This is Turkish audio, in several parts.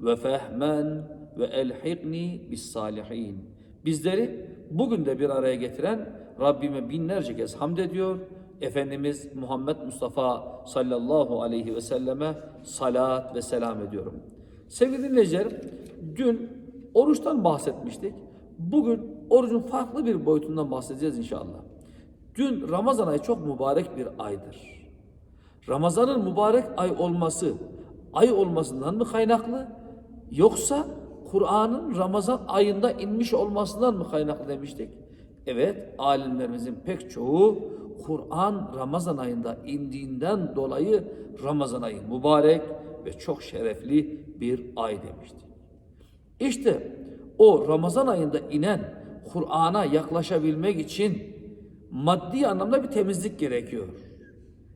ve fehmen ve elhikni bis salihin. Bizleri bugün de bir araya getiren Rabbime binlerce kez hamd ediyor. Efendimiz Muhammed Mustafa sallallahu aleyhi ve selleme salat ve selam ediyorum. Sevgili dinleyicilerim, dün oruçtan bahsetmiştik. Bugün orucun farklı bir boyutundan bahsedeceğiz inşallah. Dün Ramazan ayı çok mübarek bir aydır. Ramazan'ın mübarek ay olması, ay olmasından mı kaynaklı yoksa Kur'an'ın Ramazan ayında inmiş olmasından mı kaynaklı demiştik? Evet, alimlerimizin pek çoğu Kur'an Ramazan ayında indiğinden dolayı Ramazan ayı mübarek ve çok şerefli bir ay demişti. İşte o Ramazan ayında inen Kur'an'a yaklaşabilmek için maddi anlamda bir temizlik gerekiyor.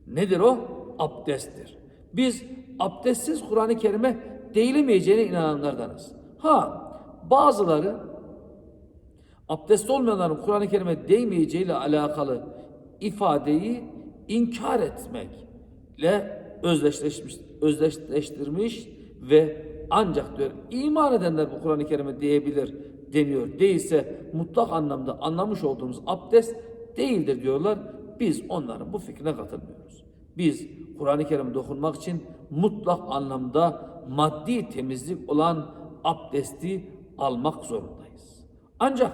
Nedir o? Abdesttir. Biz abdestsiz Kur'an-ı Kerim'e değilemeyeceğine inananlardanız. Ha bazıları abdest olmayanların Kur'an-ı Kerim'e değmeyeceğiyle alakalı ifadeyi inkar etmekle özdeşleşmiş, özdeşleştirmiş ve ancak diyor iman edenler bu Kur'an-ı Kerim'e değebilir deniyor. Değilse mutlak anlamda anlamış olduğumuz abdest değildir diyorlar. Biz onların bu fikrine katılmıyoruz. Biz Kur'an-ı Kerim'e dokunmak için mutlak anlamda maddi temizlik olan abdesti almak zorundayız. Ancak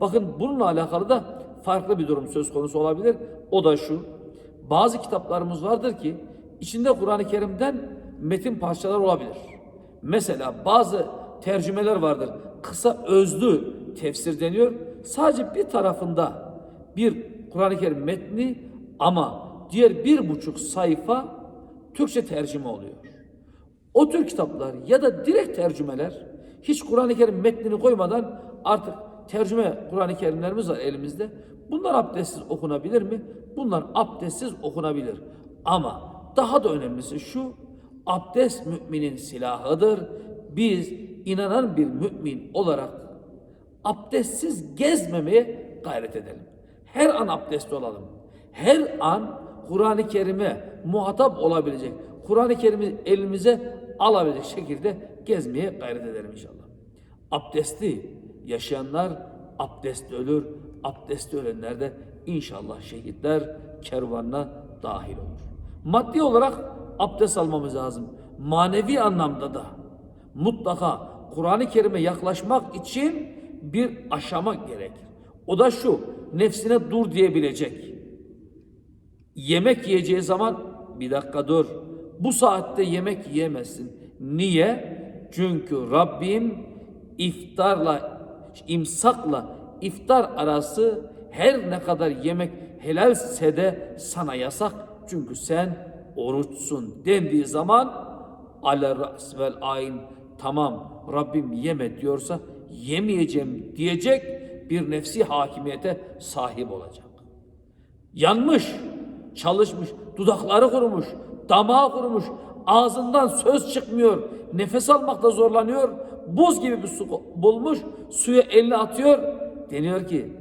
bakın bununla alakalı da farklı bir durum söz konusu olabilir. O da şu. Bazı kitaplarımız vardır ki içinde Kur'an-ı Kerim'den metin parçalar olabilir. Mesela bazı tercümeler vardır. Kısa özlü tefsir deniyor. Sadece bir tarafında bir Kur'an-ı Kerim metni ama diğer bir buçuk sayfa Türkçe tercüme oluyor. O tür kitaplar ya da direkt tercümeler hiç Kur'an-ı Kerim metnini koymadan artık tercüme Kur'an-ı Kerimlerimiz var elimizde. Bunlar abdestsiz okunabilir mi? Bunlar abdestsiz okunabilir. Ama daha da önemlisi şu, abdest müminin silahıdır. Biz inanan bir mümin olarak abdestsiz gezmemeye gayret edelim. Her an abdestli olalım. Her an Kur'an-ı Kerim'e muhatap olabilecek, Kur'an-ı Kerim'i elimize alabilecek şekilde gezmeye gayret edelim inşallah. Abdestli yaşayanlar abdestli ölür, abdestli ölenler de inşallah şehitler kervanına dahil olur. Maddi olarak abdest almamız lazım. Manevi anlamda da mutlaka Kur'an-ı Kerim'e yaklaşmak için bir aşama gerekir. O da şu, nefsine dur diyebilecek. Yemek yiyeceği zaman bir dakika dur. Bu saatte yemek yiyemezsin. Niye? Çünkü Rabbim iftarla, imsakla iftar arası her ne kadar yemek helalse de sana yasak. Çünkü sen oruçsun dendiği zaman ala ras vel ayn tamam Rabbim yeme diyorsa yemeyeceğim diyecek bir nefsi hakimiyete sahip olacak. Yanmış, çalışmış, dudakları kurumuş, damağı kurumuş, ağzından söz çıkmıyor, nefes almakta zorlanıyor, buz gibi bir su bulmuş, suya elini atıyor. Deniyor ki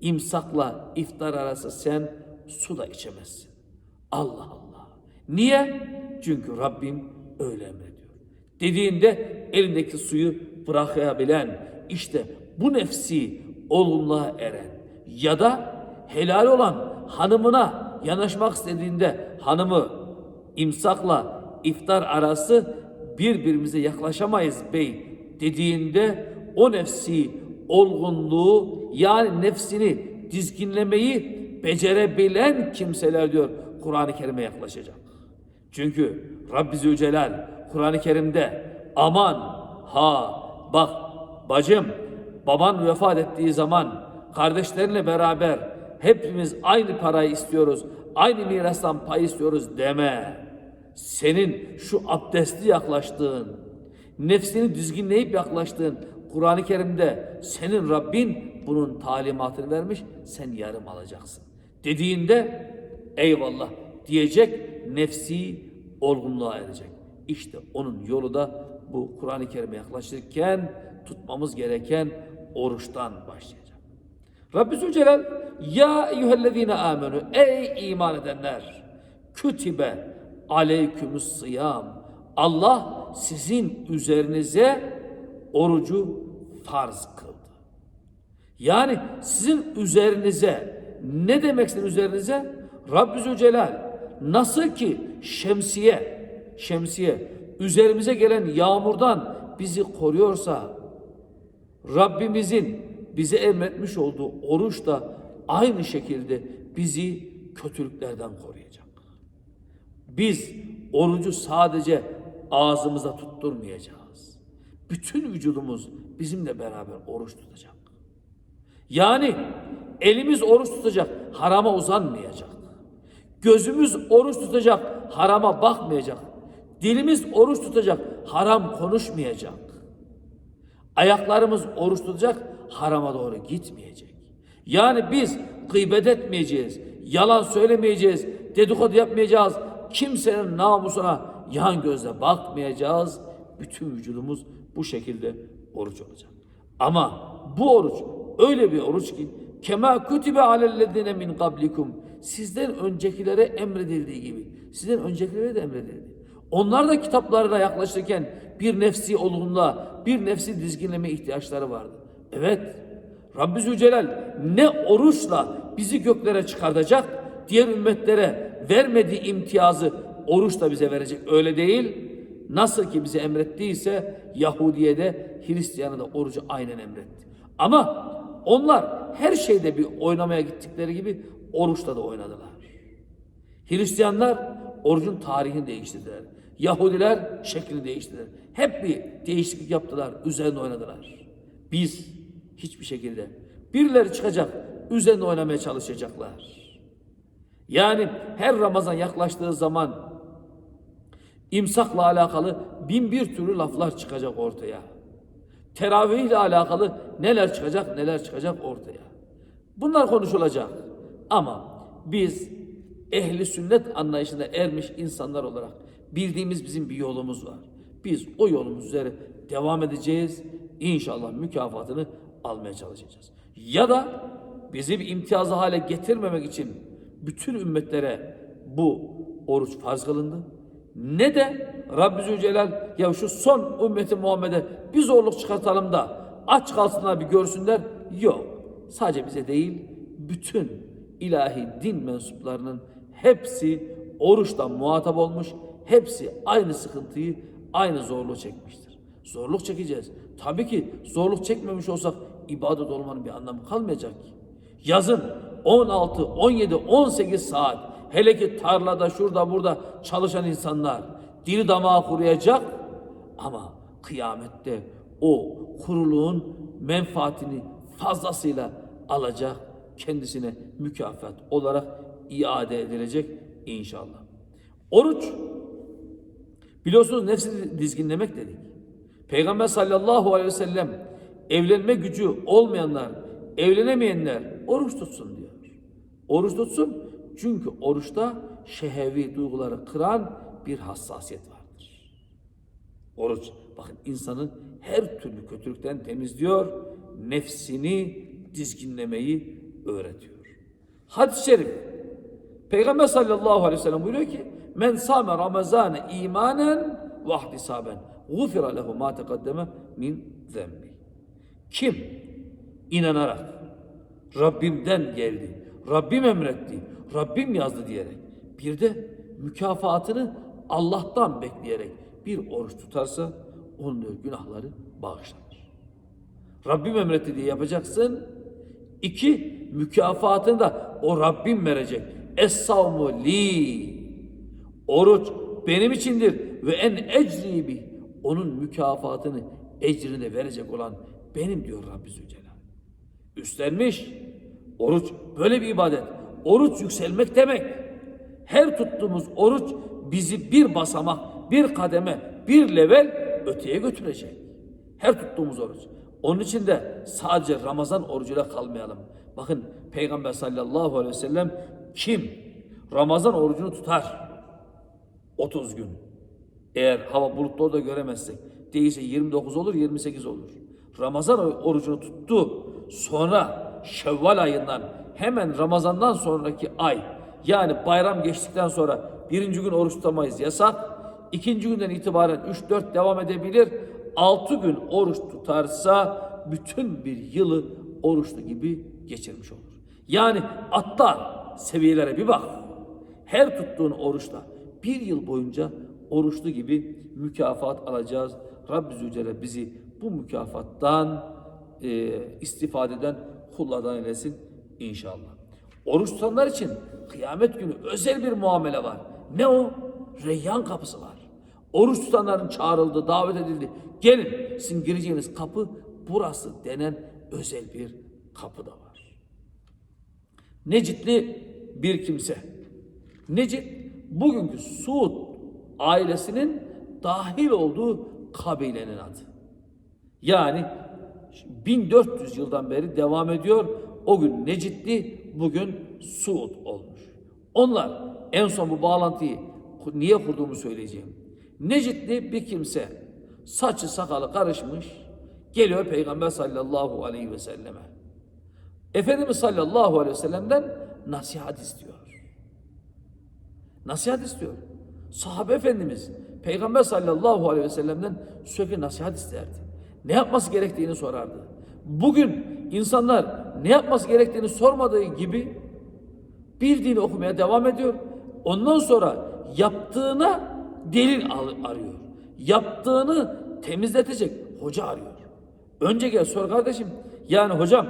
imsakla iftar arası sen su da içemezsin. Allah Allah. Niye? Çünkü Rabbim öyle emrediyor. Dediğinde elindeki suyu bırakabilen işte bu nefsi olgunluğa eren ya da helal olan hanımına yanaşmak istediğinde hanımı imsakla iftar arası birbirimize yaklaşamayız bey dediğinde o nefsi olgunluğu yani nefsini dizginlemeyi becerebilen kimseler diyor Kur'an-ı Kerim'e yaklaşacak. Çünkü Rabbi Zülcelal Kur'an-ı Kerim'de aman ha bak bacım baban vefat ettiği zaman kardeşlerinle beraber hepimiz aynı parayı istiyoruz, aynı mirastan pay istiyoruz deme. Senin şu abdestli yaklaştığın, nefsini dizginleyip yaklaştığın Kur'an-ı Kerim'de senin Rabbin bunun talimatını vermiş, sen yarım alacaksın. Dediğinde eyvallah diyecek, nefsi olgunluğa erecek. İşte onun yolu da bu Kur'an-ı Kerim'e yaklaşırken tutmamız gereken oruçtan başlayacak. Rabbi Zülcelal ya eyyühellezine amenu ey iman edenler kütibe aleykümüs sıyam Allah sizin üzerinize orucu farz kıldı. Yani sizin üzerinize ne demek sizin üzerinize? Rabbi Zülcelal nasıl ki şemsiye şemsiye üzerimize gelen yağmurdan bizi koruyorsa Rabbimizin bize emretmiş olduğu oruç da aynı şekilde bizi kötülüklerden koruyacak. Biz orucu sadece ağzımıza tutturmayacağız. Bütün vücudumuz bizimle beraber oruç tutacak. Yani elimiz oruç tutacak, harama uzanmayacak. Gözümüz oruç tutacak, harama bakmayacak. Dilimiz oruç tutacak, haram konuşmayacak. Ayaklarımız oruç tutacak, harama doğru gitmeyecek. Yani biz gıybet etmeyeceğiz, yalan söylemeyeceğiz, dedikodu yapmayacağız, kimsenin namusuna yan gözle bakmayacağız. Bütün vücudumuz bu şekilde oruç olacak. Ama bu oruç öyle bir oruç ki kema kutibe alellezine min kablikum sizden öncekilere emredildiği gibi sizden öncekilere de emredildi. Onlar da kitaplarına yaklaşırken bir nefsi olgunluğa, bir nefsi dizginleme ihtiyaçları vardı. Evet, Rabbi Zülcelal ne oruçla bizi göklere çıkartacak, diğer ümmetlere vermediği imtiyazı oruçla bize verecek. Öyle değil. Nasıl ki bize emrettiyse Yahudiye de Hristiyan'a da orucu aynen emretti. Ama onlar her şeyde bir oynamaya gittikleri gibi oruçla da oynadılar. Hristiyanlar orucun tarihini değiştirdiler. Yahudiler şeklini değiştirdiler. Hep bir değişiklik yaptılar, üzerine oynadılar. Biz hiçbir şekilde birileri çıkacak, üzerine oynamaya çalışacaklar. Yani her Ramazan yaklaştığı zaman imsakla alakalı bin bir türlü laflar çıkacak ortaya. Teravih ile alakalı neler çıkacak, neler çıkacak ortaya. Bunlar konuşulacak. Ama biz ehli sünnet anlayışında ermiş insanlar olarak bildiğimiz bizim bir yolumuz var. Biz o yolumuz üzere devam edeceğiz. İnşallah mükafatını almaya çalışacağız. Ya da bizi bir imtiyazlı hale getirmemek için bütün ümmetlere bu oruç farz kılındı. Ne de Rabbi Zülcelal ya şu son ümmeti Muhammed'e bir zorluk çıkartalım da aç kalsınlar bir görsünler. Yok. Sadece bize değil bütün ilahi din mensuplarının hepsi oruçtan muhatap olmuş. Hepsi aynı sıkıntıyı, aynı zorluğu çekmiştir. Zorluk çekeceğiz. Tabii ki zorluk çekmemiş olsak ibadet olmanın bir anlamı kalmayacak ki. Yazın 16, 17, 18 saat hele ki tarlada şurada burada çalışan insanlar dili damağı kuruyacak ama kıyamette o kuruluğun menfaatini fazlasıyla alacak kendisine mükafat olarak iade edilecek inşallah. Oruç biliyorsunuz nefsi dizginlemek dedik. Peygamber sallallahu aleyhi ve sellem evlenme gücü olmayanlar, evlenemeyenler oruç tutsun diyor. Oruç tutsun çünkü oruçta şehevi duyguları kıran bir hassasiyet vardır. Oruç bakın insanın her türlü kötülükten temizliyor, nefsini dizginlemeyi öğretiyor. Hadis-i şerif Peygamber sallallahu aleyhi ve sellem buyuruyor ki men same ramazane imanen ve ihtisaben gufira lehu ma teqaddeme min zembi. Kim inanarak Rabbimden geldi, Rabbim emretti, Rabbim yazdı diyerek bir de mükafatını Allah'tan bekleyerek bir oruç tutarsa onun günahları bağışlanır. Rabbim emretti diye yapacaksın. İki, mükafatını da o Rabbim verecek. Es-savmu li. Oruç benim içindir ve en ecribi. Onun mükafatını, ecrini verecek olan benim diyor Rabbi Zülcelal. Üstlenmiş. Oruç böyle bir ibadet. Oruç yükselmek demek. Her tuttuğumuz oruç bizi bir basamak, bir kademe, bir level öteye götürecek. Her tuttuğumuz oruç. Onun için de sadece Ramazan orucuyla kalmayalım. Bakın Peygamber sallallahu aleyhi ve sellem kim Ramazan orucunu tutar 30 gün. Eğer hava bulutlu da göremezsek değilse 29 olur 28 olur. Ramazan orucunu tuttu. Sonra Şevval ayından hemen Ramazan'dan sonraki ay yani bayram geçtikten sonra birinci gün oruç tutamayız yasak. İkinci günden itibaren 3-4 devam edebilir. 6 gün oruç tutarsa bütün bir yılı oruçlu gibi geçirmiş olur. Yani atla seviyelere bir bak. Her tuttuğun oruçla bir yıl boyunca oruçlu gibi mükafat alacağız. Rabbi Zülcelal bizi bu mükafattan e, istifadeden kullardan eylesin inşallah. Oruç tutanlar için kıyamet günü özel bir muamele var. Ne o? Reyyan kapısı var. Oruç tutanların çağrıldı, davet edildi. Gelin sizin gireceğiniz kapı burası denen özel bir kapı da var. Necitli bir kimse. Necit bugünkü Suud ailesinin dahil olduğu kabilenin adı. Yani 1400 yıldan beri devam ediyor. O gün Necitli, bugün Suud olmuş. Onlar en son bu bağlantıyı niye kurduğumu söyleyeceğim. Necitli bir kimse saçı sakalı karışmış geliyor Peygamber sallallahu aleyhi ve selleme. Efendimiz sallallahu aleyhi ve sellem'den nasihat istiyor. Nasihat istiyor. Sahabe Efendimiz Peygamber sallallahu aleyhi ve sellem'den sürekli nasihat isterdi. Ne yapması gerektiğini sorardı. Bugün insanlar ne yapması gerektiğini sormadığı gibi bir dini okumaya devam ediyor. Ondan sonra yaptığına delil arıyor. Yaptığını temizletecek hoca arıyor. Önce gel sor kardeşim. Yani hocam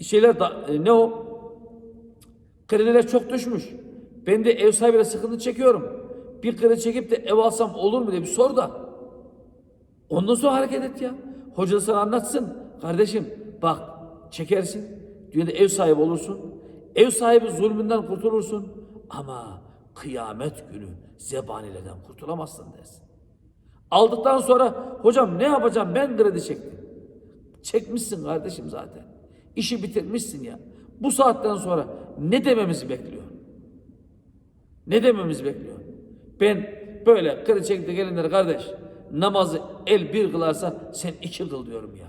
şeyler da, e, ne o? Krediler çok düşmüş. Ben de ev sahibiyle sıkıntı çekiyorum. Bir kredi çekip de ev alsam olur mu diye bir sor da. Ondan sonra hareket et ya. Hoca sana anlatsın. Kardeşim bak çekersin. Dünyada ev sahibi olursun. Ev sahibi zulmünden kurtulursun. Ama kıyamet günü zebanilerden kurtulamazsın dersin. Aldıktan sonra hocam ne yapacağım ben kredi çektim. Çekmişsin kardeşim zaten. İşi bitirmişsin ya. Bu saatten sonra ne dememizi bekliyor? Ne dememizi bekliyor? Ben böyle kredi çekti gelinler kardeş namazı el bir kılarsa sen iki kıl diyorum ya.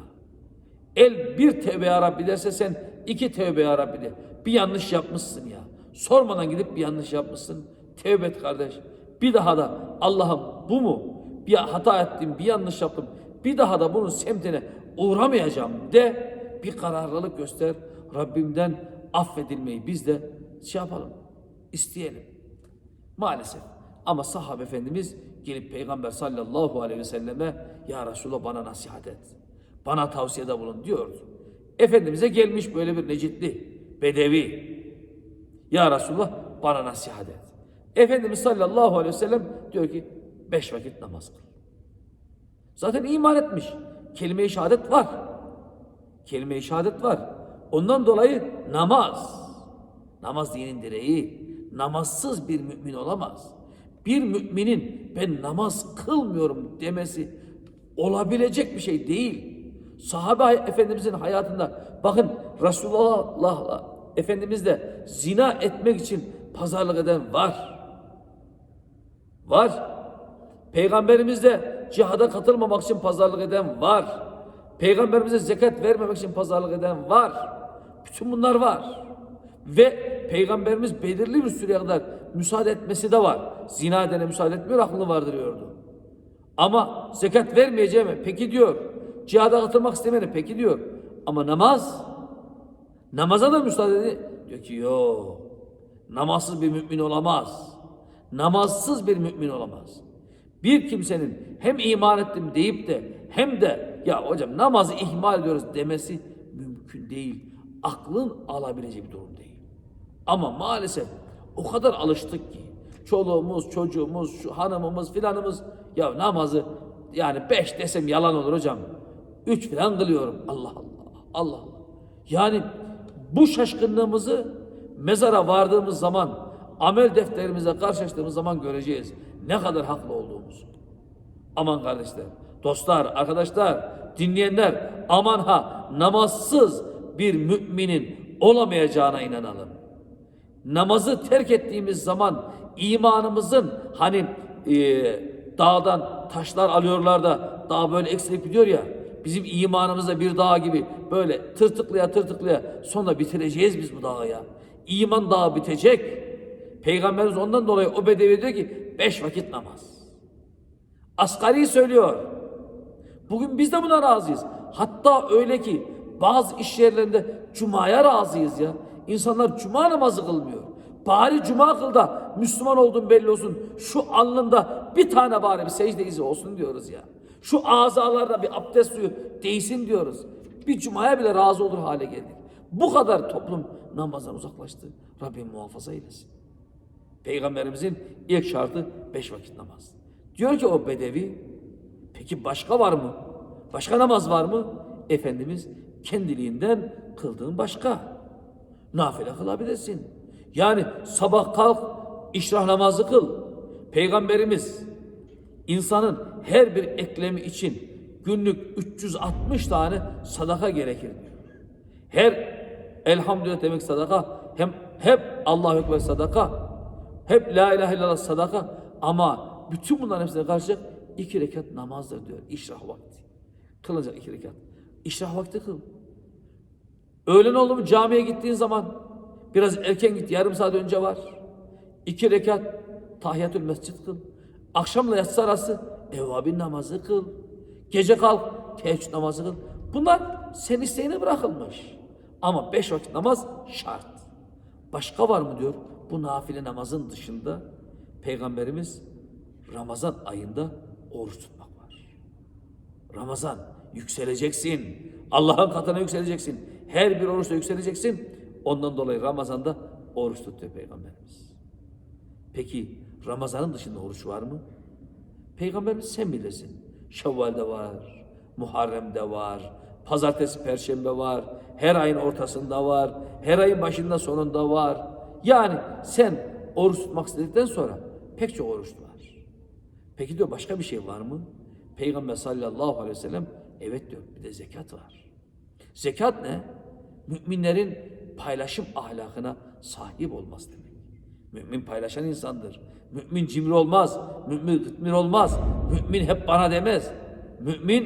El bir tevbe ya Rabbi derse sen iki tevbe ya Rabbi de. Bir yanlış yapmışsın ya. Sormadan gidip bir yanlış yapmışsın. Tevbe et kardeş. Bir daha da Allah'ım bu mu? Bir hata ettim, bir yanlış yaptım. Bir daha da bunun semtine uğramayacağım de bir kararlılık göster. Rabbimden affedilmeyi biz de şey yapalım, isteyelim. Maalesef. Ama sahabe efendimiz gelip Peygamber sallallahu aleyhi ve selleme Ya Resulallah bana nasihat et. Bana tavsiyede bulun diyordu. Efendimiz'e gelmiş böyle bir necitli, bedevi. Ya Resulallah bana nasihat et. Efendimiz sallallahu aleyhi ve sellem diyor ki beş vakit namaz kıl. Zaten iman etmiş. Kelime-i şehadet var. Kelime-i şehadet var. Ondan dolayı namaz. Namaz dinin direği. Namazsız bir mümin olamaz. Bir müminin ben namaz kılmıyorum demesi olabilecek bir şey değil. Sahabe Efendimizin hayatında bakın Resulullah Efendimiz de zina etmek için pazarlık eden var. Var. Peygamberimiz de cihada katılmamak için pazarlık eden var. Peygamberimize zekat vermemek için pazarlık eden var. Bütün bunlar var. Ve Peygamberimiz belirli bir süreye kadar müsaade etmesi de var. Zina edene müsaade etmiyor, aklını vardırıyordu. Ama zekat vermeyeceğim peki diyor. Cihada katılmak istemeyene peki diyor. Ama namaz, namaza da müsaade ediyor. Diyor ki yok, namazsız bir mümin olamaz. Namazsız bir mümin olamaz. Bir kimsenin hem iman ettim deyip de hem de ya hocam namazı ihmal ediyoruz demesi mümkün değil. Aklın alabileceği bir durum değil. Ama maalesef o kadar alıştık ki çoluğumuz, çocuğumuz, şu hanımımız filanımız ya namazı yani beş desem yalan olur hocam. Üç filan kılıyorum. Allah Allah. Allah Allah. Yani bu şaşkınlığımızı mezara vardığımız zaman amel defterimize karşılaştığımız zaman göreceğiz. Ne kadar haklı olduğumuzu. Aman kardeşler, dostlar, arkadaşlar, dinleyenler aman ha namazsız bir müminin olamayacağına inanalım. Namazı terk ettiğimiz zaman imanımızın hani e, dağdan taşlar alıyorlar da dağ böyle eksilip gidiyor ya bizim imanımızda bir dağ gibi böyle tırtıklaya tırtıklaya sonra bitireceğiz biz bu dağı ya. İman dağı bitecek. Peygamberimiz ondan dolayı o bedevi diyor ki beş vakit namaz. Asgari söylüyor. Bugün biz de buna razıyız. Hatta öyle ki bazı iş yerlerinde cumaya razıyız ya. İnsanlar cuma namazı kılmıyor. Bari cuma kıl da Müslüman olduğun belli olsun. Şu alnında bir tane bari bir secde izi olsun diyoruz ya. Şu azalarda bir abdest suyu değsin diyoruz. Bir cumaya bile razı olur hale geldik. Bu kadar toplum namazdan uzaklaştı. Rabbim muhafaza eylesin. Peygamberimizin ilk şartı beş vakit namaz. Diyor ki o bedevi, peki başka var mı? Başka namaz var mı? Efendimiz kendiliğinden kıldığın başka. Nafile kılabilirsin. Yani sabah kalk, işrah namazı kıl. Peygamberimiz insanın her bir eklemi için günlük 360 tane sadaka gerekir. Her elhamdülillah demek sadaka, hem hep Allahu Ekber sadaka, hep la ilahe illallah sadaka ama bütün bunların hepsine karşı iki rekat namazdır diyor. İşrah vakti. Kılacak iki rekat. İşrah vakti kıl. Öğlen oldu mu camiye gittiğin zaman biraz erken git. Yarım saat önce var. İki rekat tahiyyatül mescid kıl. Akşamla yatsı arası evvabin namazı kıl. Gece kalk teheccüd namazı kıl. Bunlar sen isteğine bırakılmış. Ama beş vakit namaz şart. Başka var mı diyor? Bu nafile namazın dışında Peygamberimiz Ramazan ayında oruç tutmak var. Ramazan yükseleceksin. Allah'ın katına yükseleceksin. Her bir oruçta yükseleceksin. Ondan dolayı Ramazan'da oruç tutuyor Peygamberimiz. Peki Ramazan'ın dışında oruç var mı? Peygamberimiz sen bilirsin. Şevval'de var, Muharrem'de var, Pazartesi, Perşembe var, her ayın ortasında var, her ayın başında sonunda var. Yani sen oruç tutmak istedikten sonra pek çok oruç var. Peki diyor başka bir şey var mı? Peygamber sallallahu aleyhi ve sellem evet diyor bir de zekat var. Zekat ne? Müminlerin paylaşım ahlakına sahip olması demek. Mümin paylaşan insandır. Mümin cimri olmaz. Mümin gıtmir olmaz. Mümin hep bana demez. Mümin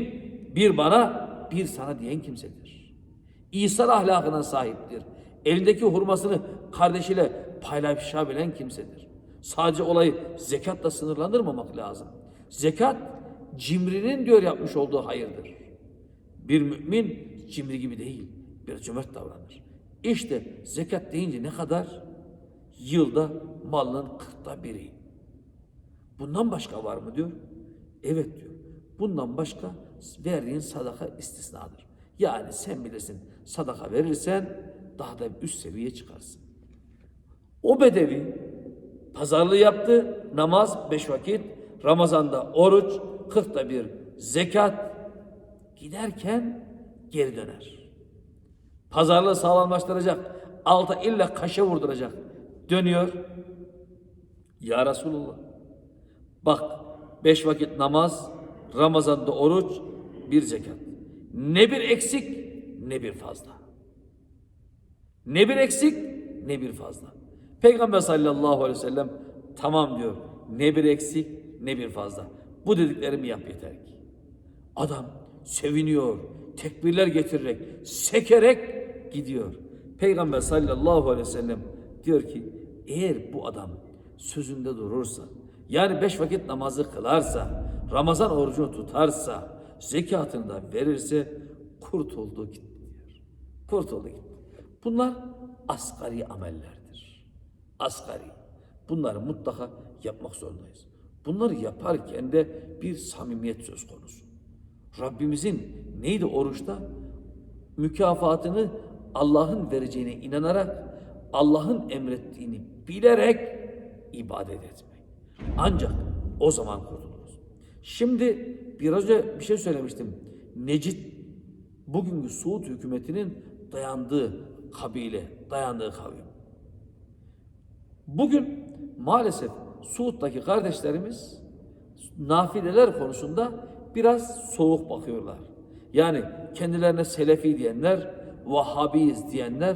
bir bana bir sana diyen kimsedir. İsa ahlakına sahiptir. Elindeki hurmasını kardeşiyle paylaşabilen kimsedir. Sadece olayı zekatla sınırlandırmamak lazım. Zekat cimrinin diyor yapmış olduğu hayırdır. Bir mümin cimri gibi değil, bir cömert davranır. İşte zekat deyince ne kadar? Yılda malının kırkta biri. Bundan başka var mı diyor? Evet diyor. Bundan başka verdiğin sadaka istisnadır. Yani sen bilirsin sadaka verirsen daha da üst seviyeye çıkarsın. O bedevi pazarlığı yaptı, namaz beş vakit, Ramazan'da oruç, kırkta bir zekat, giderken geri döner. Pazarlığı sağlamlaştıracak, alta illa kaşe vurduracak. Dönüyor. Ya Resulullah, bak beş vakit namaz, Ramazan'da oruç, bir zekat. Ne bir eksik, ne bir fazla. Ne bir eksik, ne bir fazla. Peygamber sallallahu aleyhi ve sellem tamam diyor. Ne bir eksik, ne bir fazla. Bu dediklerimi yap yeter ki. Adam seviniyor, tekbirler getirerek, sekerek gidiyor. Peygamber sallallahu aleyhi ve sellem diyor ki eğer bu adam sözünde durursa, yani beş vakit namazı kılarsa, Ramazan orucunu tutarsa, zekatını da verirse kurtuldu gitti diyor. Kurtuldu gitti. Bunlar asgari amellerdir. Asgari. Bunları mutlaka yapmak zorundayız. Bunları yaparken de bir samimiyet söz konusu. Rabbimizin neydi oruçta? Mükafatını Allah'ın vereceğine inanarak, Allah'ın emrettiğini bilerek ibadet etmek. Ancak o zaman kurtuluruz. Şimdi biraz önce bir şey söylemiştim. Necit bugünkü Suud hükümetinin dayandığı kabile, dayandığı kavim. Bugün maalesef Suud'daki kardeşlerimiz nafileler konusunda biraz soğuk bakıyorlar. Yani kendilerine Selefi diyenler, Vahhabiyiz diyenler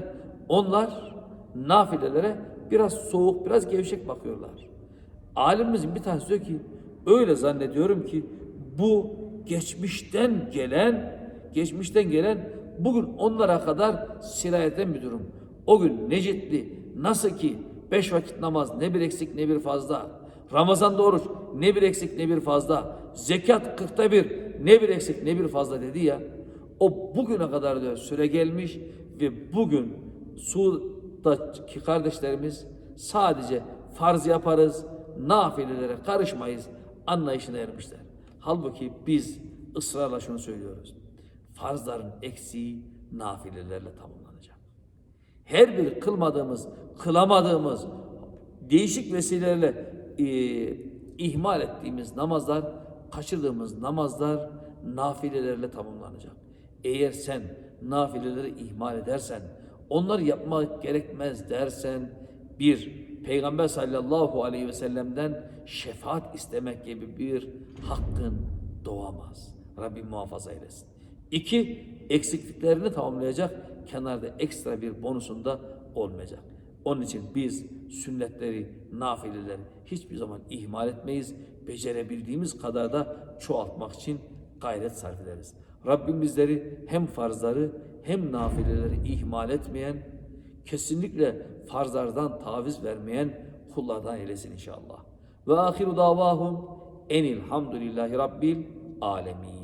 onlar nafilelere biraz soğuk, biraz gevşek bakıyorlar. Alimimizin bir tanesi diyor ki öyle zannediyorum ki bu geçmişten gelen geçmişten gelen bugün onlara kadar sirayet eden bir durum. O gün Necitli nasıl ki beş vakit namaz ne bir eksik ne bir fazla. Ramazan'da oruç ne bir eksik ne bir fazla. Zekat kırkta bir ne bir eksik ne bir fazla dedi ya. O bugüne kadar diyor süre gelmiş ve bugün Suud'daki kardeşlerimiz sadece farz yaparız, nafilelere karışmayız anlayışına ermişler. Halbuki biz ısrarla şunu söylüyoruz. Farzların eksiği nafilelerle tamamlanacak. Her bir kılmadığımız, kılamadığımız, değişik vesilelerle e, ihmal ettiğimiz namazlar, kaçırdığımız namazlar nafilelerle tamamlanacak. Eğer sen nafileleri ihmal edersen, onları yapmak gerekmez dersen, bir, Peygamber sallallahu aleyhi ve sellem'den şefaat istemek gibi bir hakkın doğamaz. Rabbim muhafaza eylesin. İki, eksikliklerini tamamlayacak kenarda ekstra bir bonusunda olmayacak. Onun için biz sünnetleri, nafileleri hiçbir zaman ihmal etmeyiz. Becerebildiğimiz kadar da çoğaltmak için gayret sarf ederiz. Rabbim bizleri hem farzları hem nafileleri ihmal etmeyen, kesinlikle farzlardan taviz vermeyen kullardan eylesin inşallah. Ve ahiru davahum enilhamdülillahi rabbil alemin.